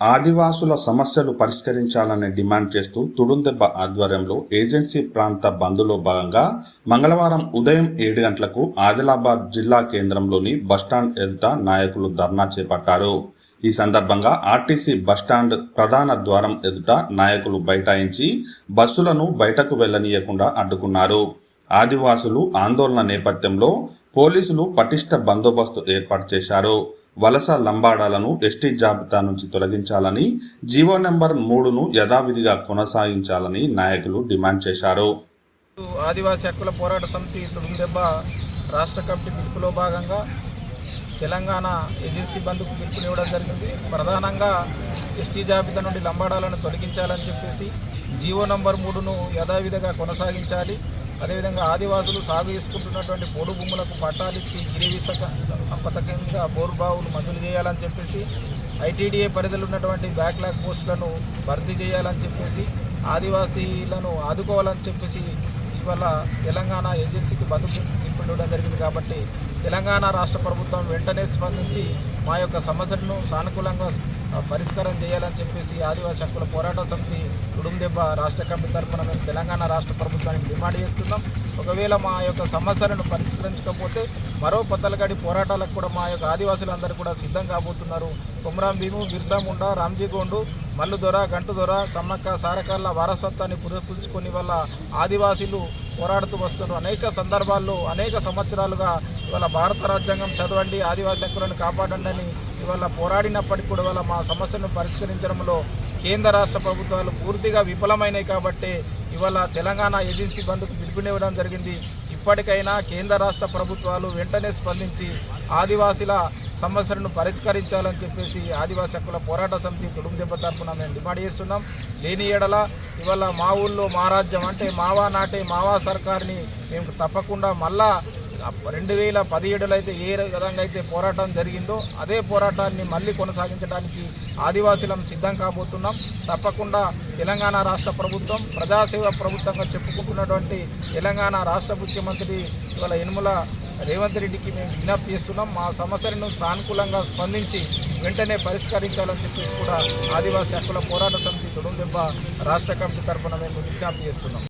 ఆదివాసుల సమస్యలు పరిష్కరించాలని డిమాండ్ చేస్తూ తుడుందెబ్బ ఆధ్వర్యంలో ఏజెన్సీ ప్రాంత బంద్లో భాగంగా మంగళవారం ఉదయం ఏడు గంటలకు ఆదిలాబాద్ జిల్లా కేంద్రంలోని బస్టాండ్ ఎదుట నాయకులు ధర్నా చేపట్టారు. ఈ సందర్భంగా ఆర్టీసీ బస్టాండ్ ప్రధాన ద్వారం ఎదుట నాయకులు బైఠాయించి బస్సులను బయటకు వెళ్ళనీయకుండా అడ్డుకున్నారు. ఆదివాసులు ఆందోళన నేపథ్యంలో పోలీసులు పటిష్ట బందోబస్తు ఏర్పాటు చేశారు. వలస లంబాడాలను ఎస్టీ జాబితా నుంచి తొలగించాలని జీవో నెంబర్ మూడును యథావిధిగా కొనసాగించాలని నాయకులు డిమాండ్ చేశారు. ఆదివాసీ హక్కుల పోరాట సమితి తుడుందెబ్బ రాష్ట్ర కమిటీ పిలుపులో భాగంగా తెలంగాణ ఏజెన్సీ బంధుకు పిలుపునివ్వడం జరిగింది. ప్రధానంగా ఎస్టీ జాబితా నుండి లంబాడాలను తొలగించాలని చెప్పేసి జీవో నంబర్ మూడును యథావిధిగా కొనసాగించాలి. అదేవిధంగా ఆదివాసులు సాగు చేసుకుంటున్నటువంటి పోడు భూములకు పట్టాలిచ్చి గిరివిసక పథకంగా బోర్బావులు మంజూరు చేయాలని చెప్పేసి ఐటీడీఏ పరిధిలో ఉన్నటువంటి బ్యాక్లాగ్ పోస్టులను భర్తీ చేయాలని చెప్పేసి ఆదివాసీలను ఆదుకోవాలని చెప్పేసి ఇవాళ తెలంగాణ ఏజెన్సీకి బతుకు పిలుపునివ్వడం జరిగింది కాబట్టి తెలంగాణ రాష్ట్ర ప్రభుత్వం వెంటనే స్పందించి మా యొక్క సమస్యలను సానుకూలంగా పరిష్కారం చేయాలని చెప్పేసి ఆదివాసీ హక్కుల పోరాట సమితి ఉడుందెబ్బ రాష్ట్ర కమిటీ తరఫున మేము తెలంగాణ రాష్ట్ర ప్రభుత్వానికి డిమాండ్ చేస్తున్నాం. ఒకవేళ మా యొక్క సమస్యలను పరిష్కరించకపోతే మరో పద్దలగాడి పోరాటాలకు కూడా మా యొక్క ఆదివాసులందరూ కూడా సిద్ధం కాబోతున్నారు. కుమరాం భీము బిర్సాముండ రామ్జీగోండు మల్లుదొర గోండు సమ్మక్క సారకల్ల వారసత్వాన్ని పురపుచ్చుకుని వల్ల ఆదివాసీలు పోరాడుతూ వస్తున్నారు అనేక సందర్భాల్లో అనేక సంవత్సరాలుగా ఇవాళ భారత రాజ్యాంగం చదవండి ఆదివాసీ హక్కులను కాపాడండి అని ఇవాళ పోరాడినప్పటికీ కూడా ఇవాళ మా సమస్యను పరిష్కరించడంలో కేంద్ర రాష్ట్ర ప్రభుత్వాలు పూర్తిగా విఫలమైనాయి కాబట్టి ఇవాళ తెలంగాణ ఏజెన్సీ బంద్కు పిలుపునివ్వడం జరిగింది. ఇప్పటికైనా కేంద్ర రాష్ట్ర ప్రభుత్వాలు వెంటనే స్పందించి ఆదివాసీల సమస్యలను పరిష్కరించాలని చెప్పేసి ఆదివాసీ హక్కుల పోరాట సమితి కుటుంబ తరఫున మేము డిమాండ్ చేస్తున్నాం. లేని ఎడల ఇవాళ మా ఊళ్ళో మా రాజ్యం అంటే మావా నాటే మావా సర్కార్ని మేము తప్పకుండా మళ్ళా రెండు వేల పదిహేడులో అయితే ఏ విధంగా అయితే పోరాటం జరిగిందో అదే పోరాటాన్ని మళ్ళీ కొనసాగించడానికి ఆదివాసీలం సిద్ధం కాబోతున్నాం. తప్పకుండా తెలంగాణ రాష్ట్ర ప్రభుత్వం ప్రజాసేవ ప్రభుత్వంగా చెప్పుకుంటున్నటువంటి తెలంగాణ రాష్ట్ర ముఖ్యమంత్రి ఇవాళ యనుమల రేవంత్ రెడ్డికి మేము విజ్ఞప్తి చేస్తున్నాం. మా సమస్యలను సానుకూలంగా స్పందించి వెంటనే పరిష్కరించాలని చెప్పేసి కూడా ఆదివాసీ హక్కుల పోరాట సమితి తొడుందెబ్బ రాష్ట్ర కమిటీ తరఫున మేము విజ్ఞప్తి చేస్తున్నాం.